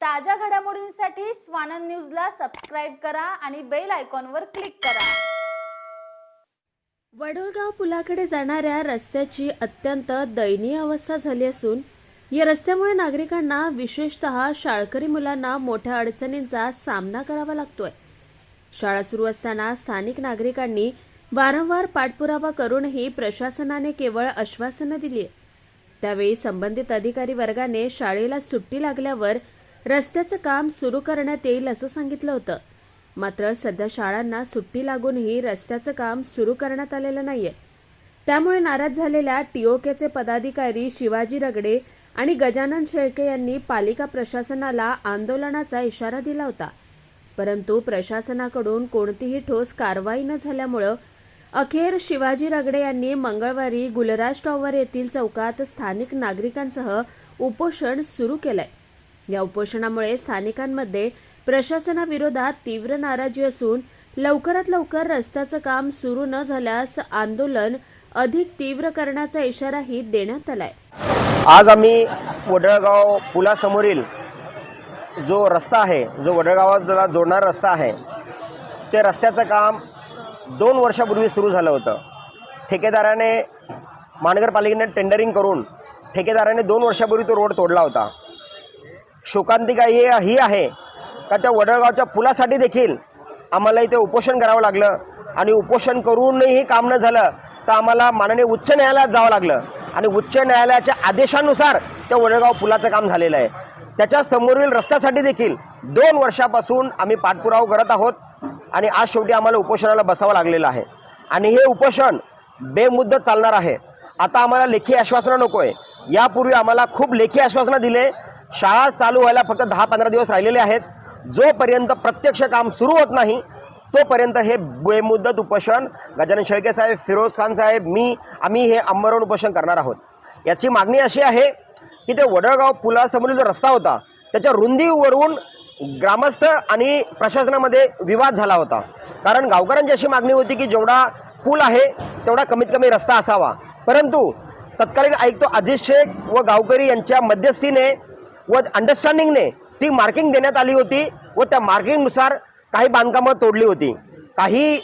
ताज्या घडामोडींसाठी स्वानंद न्यूजला सबस्क्राईब करा आणि बेल आयकॉनवर क्लिक करा. वडोळगाव पुलाकडे जाणाऱ्या रस्त्याची अत्यंत दयनीय अवस्था झाली असून या रस्त्यामुळे नागरिकांना विशेषतः शाळकरी मुलांना मोठ्या अडचणींचा सामना करावा लागतोय. शाळा सुरू असताना स्थानिक नागरिकांनी वारंवार पाठपुरावा करूनही प्रशासनाने केवळ आश्वासनं दिली त्यावेळी संबंधित अधिकारी वर्गाने शाळेला सुट्टी लागल्यावर रस्त्याचं काम सुरू करण्यात येईल असं सांगितलं होतं. मात्र सध्या शाळांना सुट्टी लागूनही रस्त्याचं काम सुरू करण्यात आलेलं नाहीये. त्यामुळे नाराज झालेल्या टीओकेचे पदाधिकारी शिवाजी रगडे आणि गजानन शेळके यांनी पालिका प्रशासनाला आंदोलनाचा इशारा दिला होता. परंतु प्रशासनाकडून कोणतीही ठोस कारवाई न झाल्यामुळं अखेर शिवाजी रगडे यांनी मंगळवारी गुलराज टॉवर येथील चौकात स्थानिक नागरिकांसह उपोषण सुरू केलंय. या उपोषणामुळे स्थानिकांमध्ये प्रशासनाविरोधात तीव्र नाराजी असून लवकरात लवकर रस्त्याचं काम सुरू न झाल्यास आंदोलन अधिक तीव्र करण्याचा इशाराही देण्यात आलाय. आज आम्ही वडळगाव पुलासमोरील जो रस्ता आहे जो वडळगावाला जोडणारा रस्ता आहे ते रस्त्याचं काम दोन वर्षापूर्वी सुरू झालं होतं. ठेकेदाराने महानगरपालिकेने टेंडरिंग करून ठेकेदाराने दोन वर्षापूर्वी तो रोड तोडला होता. शोकांतिका ही ही आहे का त्या वडळगावच्या पुलासाठी देखील आम्हाला इथे उपोषण करावं लागलं. आणि उपोषण करूनही काम न झालं तर आम्हाला माननीय उच्च न्यायालयात जावं लागलं. आणि उच्च न्यायालयाच्या आदेशानुसार त्या वडळगाव पुलाचं काम झालेलं आहे. त्याच्या समोरील रस्त्यासाठी देखील दोन वर्षापासून आम्ही पाठपुरावा करत आहोत. आणि आज शेवटी आम्हाला उपोषणाला बसावं लागलेलं आहे. आणि हे उपोषण बेमुद्दत चालणार आहे. आता आम्हाला लेखी आश्वासनं नको आहे यापूर्वी आम्हाला खूप लेखी आश्वासनं दिले. शाळा चालू व्हायला फक्त दहा पंधरा दिवस राहिलेले आहेत. जोपर्यंत प्रत्यक्ष काम सुरू होत नाही तोपर्यंत हे बेमुद्दत उपोषण गजानन शेळके साहेब फिरोज खान साहेब मी आम्ही हे अंबरवण उपोषण करणार आहोत. याची मागणी अशी आहे की ते वडळगाव पुलासमोरील जो रस्ता होता त्याच्या रुंदीवरून ग्रामस्थ आणि प्रशासनामध्ये विवाद झाला होता. कारण गावकऱ्यांची अशी मागणी होती की जेवढा पूल आहे तेवढा कमीत कमी रस्ता असावा. परंतु तत्कालीन आयुक्त अजित शेख व गावकरी यांच्या मध्यस्थीने व अंडरस्टँडिंगने ती मार्किंग देण्यात आली होती व त्या मार्किंगनुसार काही बांधकामं तोडली होती. काही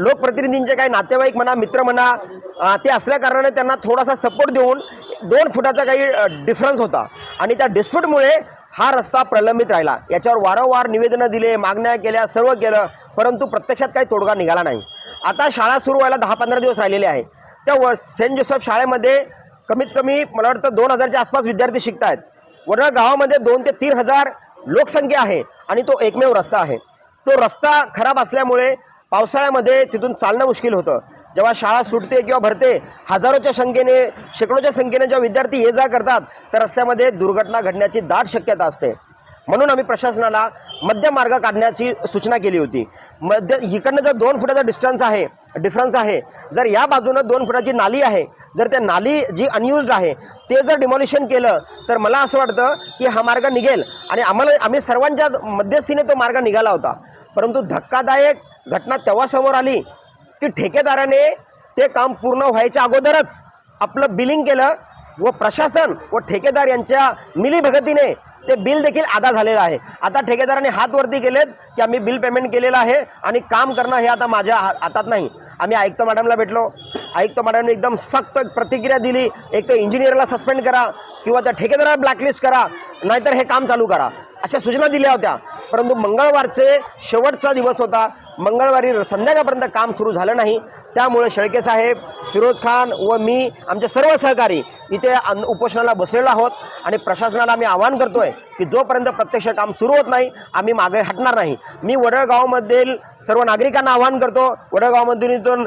लोकप्रतिनिधींचे काही नातेवाईक म्हणा मित्र म्हणा ते असल्याकारणाने त्यांना थोडासा सपोर्ट देऊन दोन फुटाचा काही डिफरन्स होता. आणि त्या डिस्प्यूटमुळे हा रस्ता प्रलंबित राहिला. याच्यावर वारंवार निवेदनं दिले मागण्या केल्या सर्व केलं परंतु प्रत्यक्षात काही तोडगा निघाला नाही. आता शाळा सुरू व्हायला दहा पंधरा दिवस राहिलेले आहे त्या व सेंट जोसेफ शाळेमध्ये कमीत कमी मला वाटतं दोन हजारच्या आसपास विद्यार्थी शिकत आहेत वडळ गावामध्ये दोन ते तीन हजार लोकसंख्या आहे आणि तो एकमेव रस्ता आहे. तो रस्ता खराब असल्यामुळे पावसाळ्यामध्ये तिथून चालणं मुश्किल होतं. जेव्हा शाळा सुटते किंवा भरते हजारोच्या संख्येने शेकडोच्या संख्येने जेव्हा विद्यार्थी ये जा करतात तर रस्त्यामध्ये दुर्घटना घडण्याची दाट शक्यता असते. म्हणून आम्ही प्रशासनाला मध्यमार्ग काढण्याची सूचना केली होती. मध्य इकडनं जर दोन फुटाचा डिस्टन्स आहे डिफरन्स आहे जर या बाजूनं दोन फुटाची नाली आहे जर त्या नाली जी अनयुज्ड आहे ते जर डिमॉलिशन केलं तर मला असं वाटतं की हा मार्ग निघेल. आणि आम्हाला आम्ही सर्वांच्या मध्यस्थीने तो मार्ग निघाला होता. परंतु धक्कादायक घटना तेव्हा समोर आली की ठेकेदाराने ते काम पूर्ण व्हायच्या अगोदरच आपलं बिलिंग केलं व प्रशासन व ठेकेदार यांच्या मिलीभगतीने ते बिल देखील अदा झालेलं आहे. आता ठेकेदाराने हात वरती केलेत की आम्ही बिल पेमेंट केलेलं आहे आणि काम करणं हे आता माझ्या हातात नाही. आम्ही आयुक्त मॅडमला भेटलो. आयुक्त मॅडमने एकदम सक्त प्रतिक्रिया दिली. एक तर इंजिनियरला सस्पेंड करा किंवा त्या ठेकेदाराला ब्लॅकलिस्ट करा नाहीतर हे काम चालू करा. अशा सूचना दिल्या होत्या. परंतु मंगळवारचे शेवटचा दिवस होता. मंगळवारी संध्याकाळपर्यंत काम सुरू झालं नाही. त्यामुळे शेळके साहेब फिरोज खान व मी आमचे सर्व सहकारी इथे अन- उपोषणाला बसलेलो आहोत आणि प्रशासनाला आम्ही आवाहन करतोय की जोपर्यंत प्रत्यक्ष काम सुरू होत नाही आम्ही मागे हटणार नाही. मी वडळगावमधील सर्व नागरिकांना आवाहन करतो. वडळगावमधून इथून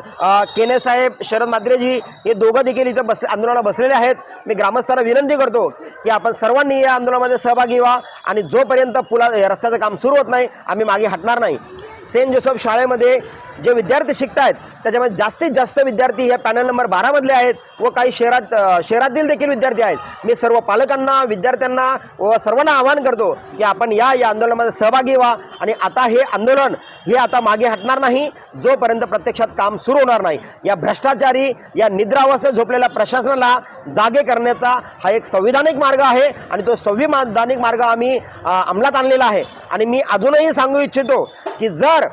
केने साहेब शरद मात्रेजी हे दोघं देखील इथं बसले आंदोलनाला बसलेले आहेत. मी ग्रामस्थांना विनंती करतो की आपण सर्वांनी या आंदोलनामध्ये सहभागी व्हा आणि जोपर्यंत पुला रस्त्याचं काम सुरू होत नाही आम्ही मागे हटणार नाही. सेंट जोसेफ शाळेमध्ये जे विद्यार्थी शिकत आहेत त्याच्यामध्ये जास्तीत जास्त विद्यार्थी हे पॅनल नंबर बारामधले आहेत व काही शहरात शहरातील देखील विद्यार्थी आहेत. मी सर्व पालकांना विद्यार्थ्यांना व सर्वांना आवाहन करतो की आपण या या आंदोलनामध्ये सहभागी व्हा आणि आता हे आंदोलन हे आता मागे हटणार नाही जोपर्यंत प्रत्यक्षात काम सुरू होणार नाही. या भ्रष्टाचारी या निद्रावस्थेत झोपलेल्या प्रशासनाला जागे करण्याचा हा एक संविधानिक मार्ग आहे आणि तो संविधानिक मार्ग आम्ही अंमलात आणलेला आहे. आणि मी अजूनही सांगू इच्छितो की जर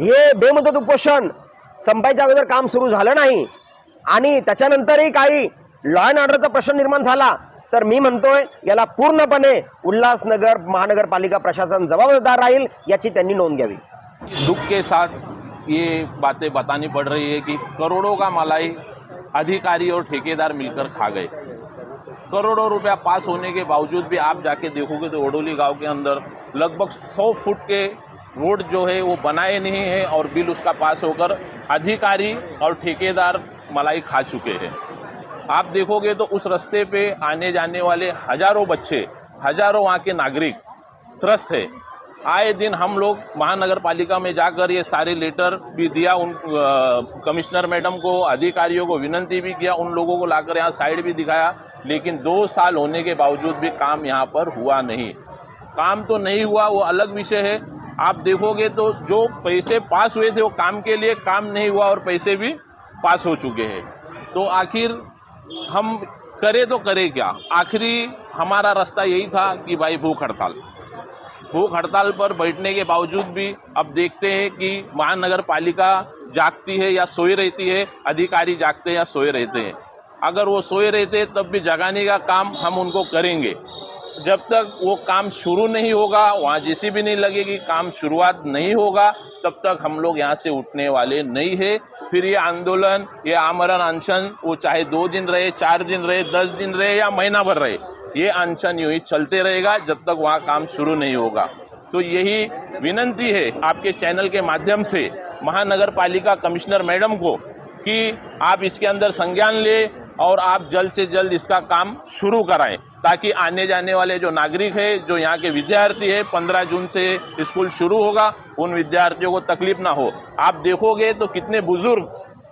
हे बेमुदत उपोषण संपायच्या अगोदर काम सुरू झालं नाही. आणि त्याच्यानंतरही काही लॉ अँड ऑर्डरचा प्रश्न निर्माण झाला. तर मी म्हणतोय याला पूर्णपणे उल्हासनगर महानगरपालिका प्रशासन जबाबदार राहील याची त्यांनी नोंद घ्यावी. दुःख के साथ ये बातें बतानी पड़ रही है कि करोड़ों का मलाई अधिकारी और ठेकेदार मिलकर खा गए। करोड़ों रुपया पास होने के बावजूद भी आप जाके देखोगे तो ओडोली गांव के अंदर लगभग 100 फुट के रोड जो है वो बनाए नहीं है और बिल उसका पास होकर अधिकारी और ठेकेदार मलाई खा चुके हैं। आप देखोगे तो उस रास्ते पे आने जाने वाले हज़ारों बच्चे, हज़ारों वहाँ के नागरिक त्रस्त है। आए दिन हम लोग महानगर पालिका में जाकर ये सारे लेटर भी दिया, उन कमिश्नर मैडम को, अधिकारियों को विनंती भी किया, उन लोगों को लाकर यहाँ साइड भी दिखाया, लेकिन दो साल होने के बावजूद भी काम यहाँ पर हुआ नहीं। काम तो नहीं हुआ, वो अलग विषय है आप देखोगे तो जो पैसे पास हुए थे वो काम के लिए काम नहीं हुआ और पैसे भी पास हो चुके हैं। तो आखिर हम करें तो करें क्या? आखिरी हमारा रास्ता यही था कि भाई भूख हड़ताल। भूख हड़ताल पर बैठने के बावजूद भी अब देखते हैं कि महानगर पालिका जागती है या सोई रहती है, अधिकारी जागते हैं या सोए रहते हैं। अगर वो सोए रहते तब भी जगाने का काम हम उनको करेंगे। जब तक वो काम शुरू नहीं होगा, वहाँ जैसी भी नहीं लगेगी, काम शुरुआत नहीं होगा, तब तक हम लोग यहाँ से उठने वाले नहीं है। फिर ये आंदोलन, ये आमरण अनशन, वो चाहे दो दिन रहे, चार दिन रहे, दस दिन रहे या महीना भर रहे, ये अनशन यूँ ही चलते रहेगा जब तक वहाँ काम शुरू नहीं होगा। तो यही विनंती है आपके चैनल के माध्यम से महानगर पालिका कमिश्नर मैडम को कि आप इसके अंदर संज्ञान ले और आप जल्द से जल्द इसका काम शुरू कराएँ, ताकि आने जाने वाले जो नागरिक है, जो यहाँ के विद्यार्थी है, पंद्रह जून से स्कूल शुरू होगा, उन विद्यार्थियों को तकलीफ़ ना हो। आप देखोगे तो कितने बुज़ुर्ग,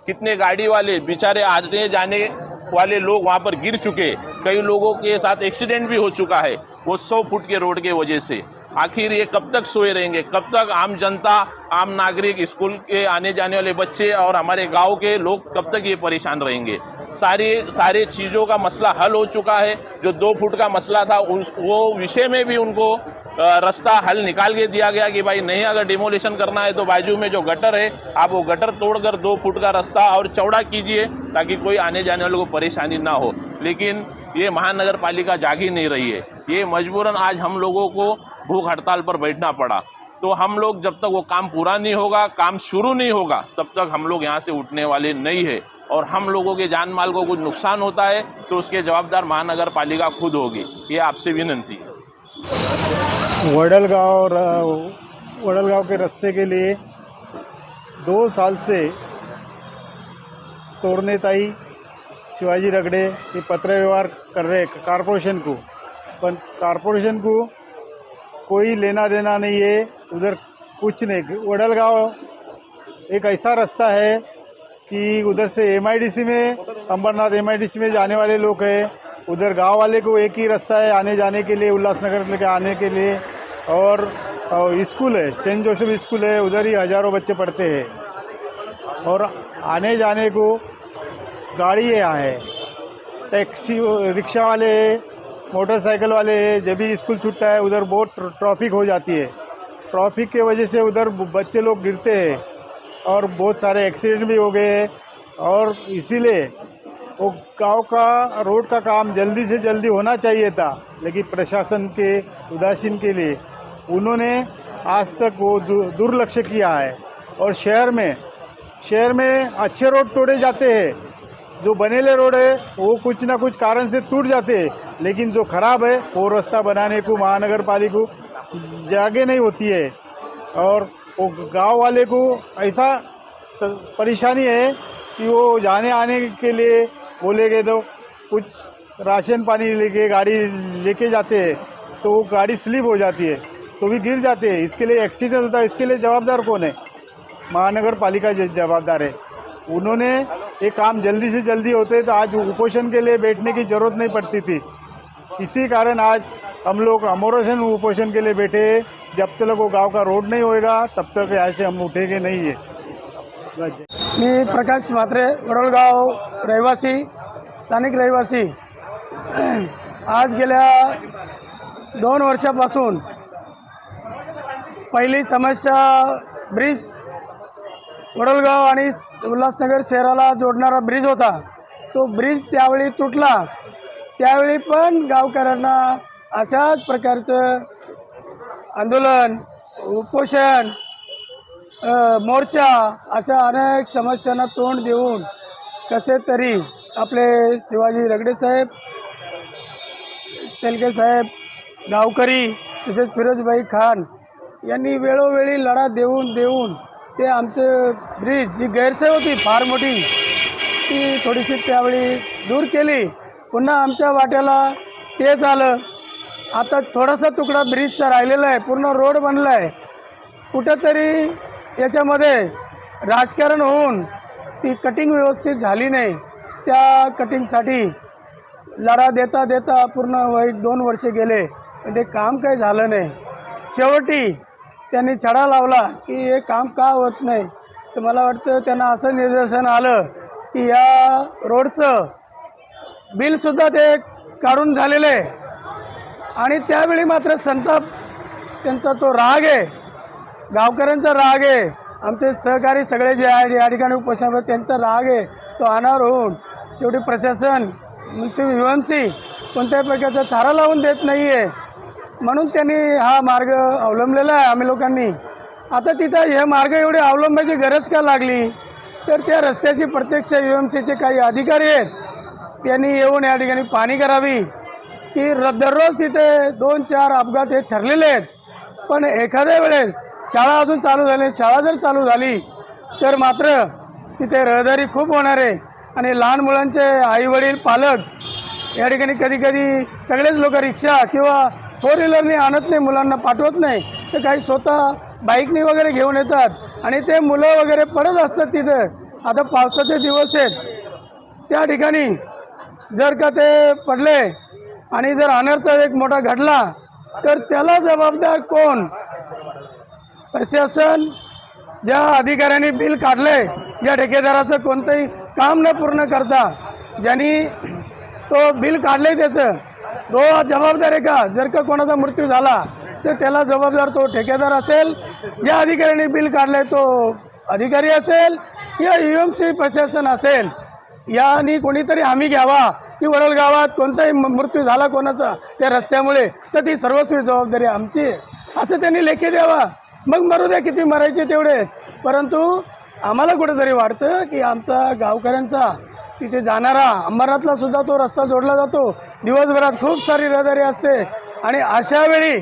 कितने गाड़ी वाले बेचारे आने जाने वाले लोग वहाँ पर गिर चुके कई लोगों के साथ एक्सीडेंट भी हो चुका है, वो सौ फुट के रोड के वजह से। आखिर ये कब तक सोए रहेंगे? कब तक आम जनता, आम नागरिक, स्कूल के आने जाने वाले बच्चे और हमारे गाँव के लोग कब तक ये परेशान रहेंगे? सारे सारे चीज़ों का मसला हल हो चुका है। जो दो फुट का मसला था उस वो विषय में भी उनको रास्ता हल निकाल के दिया गया कि भाई नहीं, अगर डिमोलिशन करना है तो बाजू में जो गटर है, आप वो गटर तोड़कर दो फुट का रास्ता और चौड़ा कीजिए ताकि कोई आने जाने वालों को परेशानी ना हो। लेकिन ये महानगर पालिका जागी नहीं रही है। ये मजबूरन आज हम लोगों को भूख हड़ताल पर बैठना पड़ा। तो हम लोग जब तक वो काम पूरा नहीं होगा, काम शुरू नहीं होगा, तब तक हम लोग यहाँ से उठने वाले नहीं है। और हम लोगों के जान माल को कुछ नुकसान होता है तो उसके जवाबदार महानगर पालिका खुद होगी। ये आपसे विनंती है। वडलगांव र- वडलगांव के रास्ते के लिए दो साल से तोड़नेताई शिवाजी रगड़े ये पत्र व्यवहार कर रहे कारपोरेशन को। पर कारपोरेशन को कोई लेना देना नहीं है, उधर कुछ नहीं। वडलगांव एक ऐसा रास्ता है कि उधर से एमआईडीसी में, अंबरनाथ एमआईडीसी में जाने वाले लोग हैं। उधर गाँव वाले को एक ही रास्ता है आने जाने के लिए, उल्लासनगर लेके आने के लिए। और स्कूल है, सेंट जोसेफ स्कूल है, उधर ही हज़ारों बच्चे पढ़ते हैं। और आने जाने को गाड़ी यहाँ है। टैक्सी, रिक्शा वाले है, मोटरसाइकिल वाले है, जब भी स्कूल छूटता है, उधर बहुत ट्रैफ़िक हो जाती है। ट्रैफ़िक के वजह से उधर बच्चे लोग गिरते हैं। और बहुत सारे एक्सीडेंट भी हो गए हैं। और इसीलिए वो गाँव का, रोड का काम जल्दी से जल्दी होना चाहिए था। लेकिन प्रशासन के, उदासीन के लिए उन्होंने आज तक वो दुर्लक्ष्य किया है। और शहर में शहर में अच्छे रोड तोड़े जाते हैं। जो बनेले रोड है, वो कुछ ना कुछ कारण से टूट जाते हैं। लेकिन जो खराब है, वो रास्ता बनाने को महानगर पालिका जागे नहीं होती है। और वो गाँव वाले को ऐसा परेशानी है कि वो जाने आने के लिए बोलेगे तो कुछ राशन पानी लेके गाड़ी लेके जाते हैं तो वो गाड़ी स्लिप हो जाती है तो भी गिर जाते हैं। इसके लिए एक्सीडेंट होता है, इसके लिए जवाबदार कौन है? महानगर पालिका जवाबदार है। उन्होंने ये काम जल्दी से जल्दी होते तो आज उपोषण के लिए बैठने की ज़रूरत नहीं पड़ती थी। इसी कारण आज हम लोग अमोरेशन उपोषण के लिए बैठे जब तक वो गांव का रोड नहीं होएगा तब तक ऐसे हम उठेंगे नहीं है। मी प्रकाश म्हात्रे वडोलगाव रहिवासी स्थानिक रहिवासी। आज गेल्या दोन वर्षापासून पहिली समस्या ब्रिज वडोलगाव आणि उल्हासनगर शहराला जोडणारा ब्रिज होता. तो ब्रिज त्यावेळी तुटला. त्यावेळी पण गावकऱ्यांना अशाच प्रकारचं आंदोलन उपोषण मोर्चा अशा अनेक समस्यांना तोंड देऊन कसे तरी आपले शिवाजी रगडे साहेब साहेब गावकरी तसेच फिरोजभाई खान यांनी वेळोवेळी लढा देऊन देऊन ते आमचं ब्रिज जी गैरसोय होती फार मोठी ती थोडीशी त्यावेळी दूर केली. पुन्हा आमच्या वाट्याला तेच आलं. आता थोडासा तुकडा ब्रिजचा राहिलेला आहे पूर्ण रोड बनला आहे कुठंतरी याच्यामध्ये राजकारण होऊन ती कटिंग व्यवस्थित झाली नाही. त्या कटिंगसाठी लढा देता देता पूर्ण वय दोन वर्ष गेले. पण ते काम काही झालं नाही. शेवटी त्यांनी छडा लावला की हे काम का होत नाही? तर मला वाटतं त्यांना असं निदर्शन आलं की या रोडचं बिलसुद्धा ते काढून झालेलं आहे. आणि त्यावेळी मात्र संताप त्यांचा तो राग आहे. गावकऱ्यांचा राग आहे. आमचे सहकारी सगळे जे आहे या ठिकाणी उपोषण त्यांचा राग आहे. तो अनावर होऊन शेवटी प्रशासन म्युन्सिपल एम सी कोणत्याही प्रकारचा थारा लावून देत नाही आहे म्हणून त्यांनी हा मार्ग अवलंबलेला आहे आम्ही लोकांनी. आता तिथं हे मार्ग एवढे अवलंबायची गरज का लागली? तर त्या रस्त्याची प्रत्यक्ष यू एम सीचे काही अधिकारी आहेत. त्यांनी येऊन या ठिकाणी पाणी करावी. की र- दररोज तिथे दोन चार अपघात हे ठरलेले आहेत. पण एखाद्या वेळेस शाळा अजून चालू झाली शाळा जर चालू झाली तर मात्र तिथे रहदारी खूप होणार आहे. आणि लहान मुलांचे आईवडील पालक या ठिकाणी कधीकधी सगळेच लोक रिक्षा किंवा फोर व्हीलरने आणत नाही मुलांना पाठवत नाही. तर काही स्वतः बाईकने वगैरे घेऊन येतात. आणि ते मुलं वगैरे पडत असतात तिथं. आता पावसाचे दिवस आहेत. त्या ठिकाणी जर का ते पडले आणि जर अनर्थ एक मोठा घडला तर त्याला जबाबदार कोण? प्रशासन ज्या अधिकाऱ्यांनी बिल काढले ज्या ठेकेदाराचं कोणतंही काम न पूर्ण करता ज्यांनी तो बिल काढले त्याचं तो जबाबदार आहे का? जर का कोणाचा मृत्यू झाला तर त्याला जबाबदार तो ठेकेदार असेल ज्या अधिकाऱ्यांनी बिल काढले तो अधिकारी असेल किंवा यू एम सी प्रशासन असेल. यानी कोणीतरी हमी घ्यावा. की वडोल गावात कोणताही म- मृत्यू झाला कोणाचा त्या रस्त्यामुळे तर ती सर्वस्वी जबाबदारी आमची आहे. असं त्यांनी लेखी द्यावा. मग मरू द्या किती मरायचे तेवढे. परंतु आम्हाला कुठेतरी वाटतं की आमचा गावकऱ्यांचा तिथे जाणारा अंबरनाथला सुद्धा तो रस्ता जोडला जातो. दिवसभरात खूप सारी रहदारी असते. आणि अशा वेळी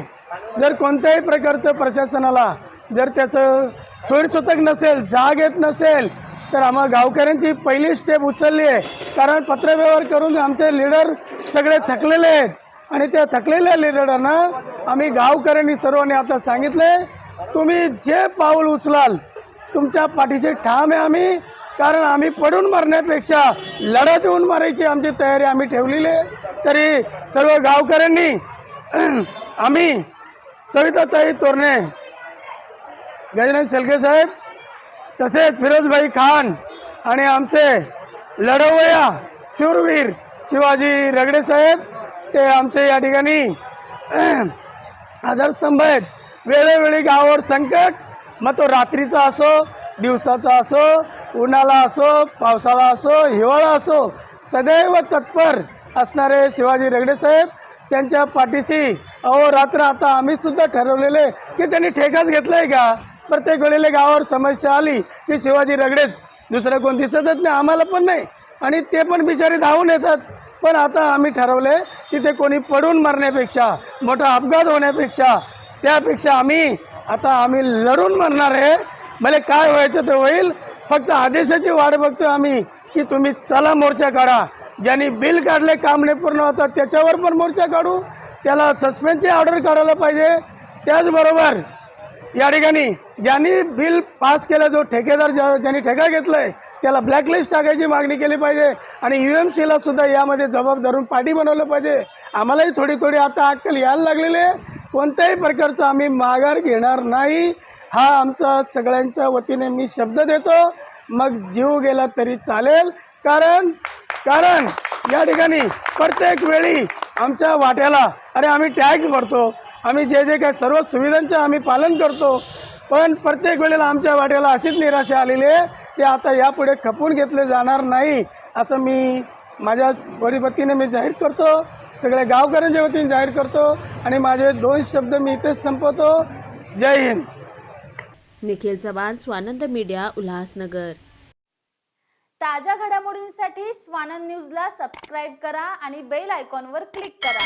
जर कोणत्याही प्रकारचं प्रशासनाला जर त्याचं सोयीसूतक नसेल जाग येत नसेल तर आम्हा गावकऱ्यांची पहिली स्टेप उचलली आहे. कारण पत्रव्यवहार करून आमचे लीडर सगळे थकलेले आहेत. आणि त्या थकलेल्या लीडरांना आम्ही गावकऱ्यांनी सर्वांनी आता सांगितले तुम्ही जे पाऊल उचलाल तुमच्या पाठीशी ठाम आहे आम्ही. कारण आम्ही पडून मरण्यापेक्षा लढा देऊन मारायची आमची तयारी आम्ही ठेवलेली आहे. तरी सर्व गावकऱ्यांनी आम्ही सविताताई तोरणे गजानन सेलके साहेब तसेच फिरोजभाई खान आणि आमचे लढवया शूरवीर शिवाजी रगडे साहेब ते आमचे या ठिकाणी आधारस्तंभ आहेत. वेळोवेळी गावावर संकट मग तो रात्रीचा असो दिवसाचा असो उन्हाळा असो पावसाळा असो हिवाळा असो सदैव तत्पर असणारे शिवाजी रगडे साहेब त्यांच्या पाठीशी अहो रात्र आता आम्ही सुद्धा ठरवलेले की त्यांनी ठेकाच घेतलाय का? प्रत्येक वेळेला गावावर समस्या आली की शिवाजी रगडेच. दुसरं कोण दिसतच नाही आम्हाला पण नाही. आणि ते पण बिचारे धावून येतात. पण आता आम्ही ठरवले की ते कोणी पडून मरण्यापेक्षा मोठा अपघात होण्यापेक्षा त्यापेक्षा आम्ही आता आम्ही लढून मरणार आहे. भले काय व्हायचं ते होईल फक्त आदेशाची वाट बघतो आम्ही की तुम्ही चला मोर्चा काढा. ज्यांनी बिल काढले काम नाही पूर्ण होतात त्याच्यावर पण मोर्चा काढू. त्याला सस्पेंडची ऑर्डर काढायला पाहिजे. त्याचबरोबर या ठिकाणी ज्यांनी बिल पास केलं जो ठेकेदार ज्या- ज्यांनी ठेका घेतलाय त्याला ब्लॅकलिस्ट टाकायची मागणी केली पाहिजे आणि यू एम सीला सुद्धा यामध्ये जबाब धरून पाठी बनवलं पाहिजे. आम्हालाही थोडी थोडी आता अक्कल यायला लागलेली आहे. कोणत्याही प्रकारचा आम्ही माघार घेणार नाही. हा आमचा सगळ्यांच्या वतीने मी शब्द देतो. मग जीव गेला तरी चालेल. कारण कारण या ठिकाणी प्रत्येक वेळी आमच्या वाट्याला अरे आम्ही टॅक्स भरतो. आम्ही जे जे काही सर्व सुविधांचं आम्ही पालन करतो. पण प्रत्येक वेळेला आमच्या वाट्याला अशीच निराशा आलेली आहे की आता यापुढे खपून घेतले जाणार नाही असं मी माझ्या वडीपतीने मी जाहीर करतो. सगळ्या गावकऱ्यांच्या वतीने जाहीर करतो आणि माझे दोन शब्द मी इथेच संपवतो. जय हिंद. निखिल चव्हाण स्वानंद मीडिया उल्हासनगर. ताज्या घडामोडींसाठी स्वानंद न्यूजला सबस्क्राईब करा आणि बेल आयकॉनवर क्लिक करा.